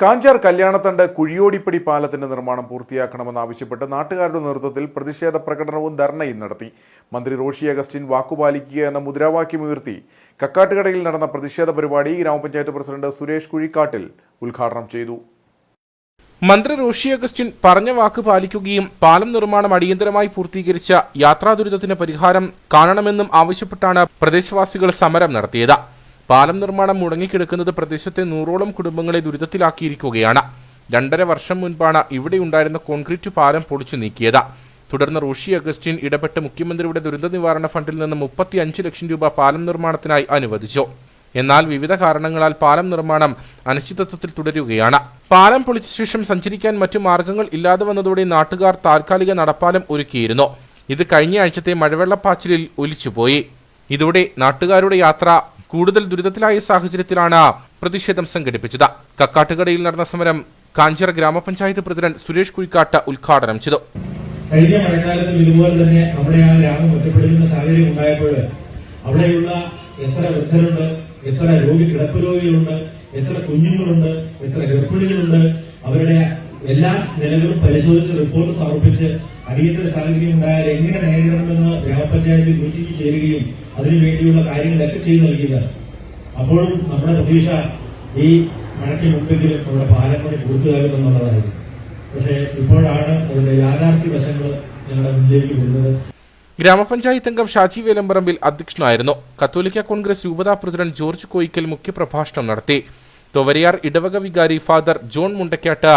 കാഞ്ചാർ കല്യാണത്തണ്ട് കുഴിയോടിപ്പടി പാലത്തിന്റെ നിർമ്മാണം പൂർത്തിയാക്കണമെന്നാവശ്യപ്പെട്ട് നാട്ടുകാരുടെ നേതൃത്വത്തിൽ പ്രതിഷേധ പ്രകടനവും ധർണയും നടത്തി. മന്ത്രി റോഷി അഗസ്റ്റിൻ വാക്കുപാലിക്കുക എന്ന മുദ്രാവാക്യമുയർത്തി കക്കാട്ടുകടയിൽ നടന്ന പ്രതിഷേധ പരിപാടി ഗ്രാമപഞ്ചായത്ത് പ്രസിഡന്റ് സുരേഷ് കുഴിക്കാട്ടിൽ ഉദ്ഘാടനം ചെയ്തു. മന്ത്രി റോഷി അഗസ്റ്റിൻ പറഞ്ഞ വാക്ക് പാലിക്കുകയും പാലം നിർമ്മാണം അടിയന്തരമായി പൂർത്തീകരിച്ച യാത്രാ ദുരിതത്തിന് പരിഹാരം കാണണമെന്നും ആവശ്യപ്പെട്ടാണ് പ്രദേശവാസികൾ സമരം നടത്തിയത്. പാലം നിർമ്മാണം മുടങ്ങിക്കിടക്കുന്നത് പ്രദേശത്തെ നൂറോളം കുടുംബങ്ങളെ ദുരിതത്തിലാക്കിയിരിക്കുകയാണ്. രണ്ടര വർഷം മുൻപാണ് ഇവിടെ ഉണ്ടായിരുന്ന കോൺക്രീറ്റ് പാലം പൊളിച്ചു നീക്കിയത്. തുടർന്ന് റോഷി അഗസ്റ്റിൻ ഇടപെട്ട് മുഖ്യമന്ത്രിയുടെ ദുരന്ത നിവാരണ ഫണ്ടിൽ നിന്ന് മുപ്പത്തി അഞ്ച് ലക്ഷം രൂപ പാലം നിർമ്മാണത്തിനായി അനുവദിച്ചു. എന്നാൽ വിവിധ കാരണങ്ങളാൽ പാലം നിർമ്മാണം അനിശ്ചിതത്വത്തിൽ തുടരുകയാണ്. പാലം പൊളിച്ച ശേഷം സഞ്ചരിക്കാൻ മറ്റു മാർഗങ്ങൾ ഇല്ലാതെ വന്നതോടെ നാട്ടുകാർ താൽക്കാലിക നടപ്പാലം ഒരുക്കിയിരുന്നു. ഇത് കഴിഞ്ഞ ആഴ്ചത്തെ മഴവെള്ളപ്പാച്ചിലിൽ ഒലിച്ചുപോയി. ഇതോടെ നാട്ടുകാരുടെ യാത്ര കൂടുതൽ ദുരിതത്തിലായ സാഹചര്യത്തിലാണ് പ്രതിഷേധം സംഘടിപ്പിച്ചത്. കക്കാട്ടുകടയിൽ നടന്ന സമരം കാഞ്ചിറ ഗ്രാമപഞ്ചായത്ത് പ്രസിഡന്റ് സുരേഷ് കുഴിക്കാട്ട് ഉദ്ഘാടനം ചെയ്തു. കഴിഞ്ഞ മഴക്കാലത്തും ഇതുപോലെ തന്നെ അവിടെ ആ ഗ്രാമം ഒറ്റപ്പെടുന്ന സാഹചര്യം ഉണ്ടായപ്പോൾ അവിടെയുള്ള എത്ര വൃദ്ധരുണ്ട് എത്ര രോഗി കിടപ്പ് രോഗികളുണ്ട് എത്ര കുഞ്ഞുങ്ങളുണ്ട് എത്ര ഗർഭിണികളുണ്ട് എല്ലാ നിലകളും പരിശോധിച്ച് റിപ്പോർട്ട് സമർപ്പിച്ച് അടിയന്തര സാഹചര്യം ഉണ്ടായാൽ എങ്ങനെ നേരിടണമെന്ന് ഗ്രാമപഞ്ചായത്ത് മീറ്റിംഗ് ചേരുകയും അതിനുവേണ്ടിയുള്ള കാര്യങ്ങളൊക്കെ ചെയ്തു നൽകിയതാണ് അപ്പോഴും നമ്മുടെ പ്രതീക്ഷ ഈ മഴയ്ക്ക് മുമ്പെങ്കിലും നമ്മുടെ പാലം കൂടി പൂർത്തിയാകുമെന്നുള്ളതായിരുന്നു പക്ഷേ ഇപ്പോഴാണ് അതിന്റെ യാഥാർത്ഥ്യ വശങ്ങൾ ഞങ്ങളുടെ മുന്നിലേക്ക് വരുന്നത്. ഗ്രാമപഞ്ചായത്ത് അംഗം ഷാജി വേലമ്പറമ്പിൽ അധ്യക്ഷനായിരുന്നു. കത്തോലിക്ക കോൺഗ്രസ് രൂപതാ പ്രസിഡന്റ് ജോർജ് കോയിക്കൽ മുഖ്യപ്രഭാഷണം നടത്തി. തൊവരയാർ ഇടവക വികാരി father John Mundakkattu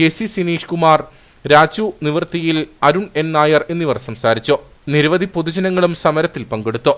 K C Sineesh Kumar Raju നിവൃത്തിയിൽ Arun N Nair എന്നിവർ സംസാരിച്ചു. നിരവധി പൊതുജനങ്ങളും സമരത്തിൽ പങ്കെടുത്തു.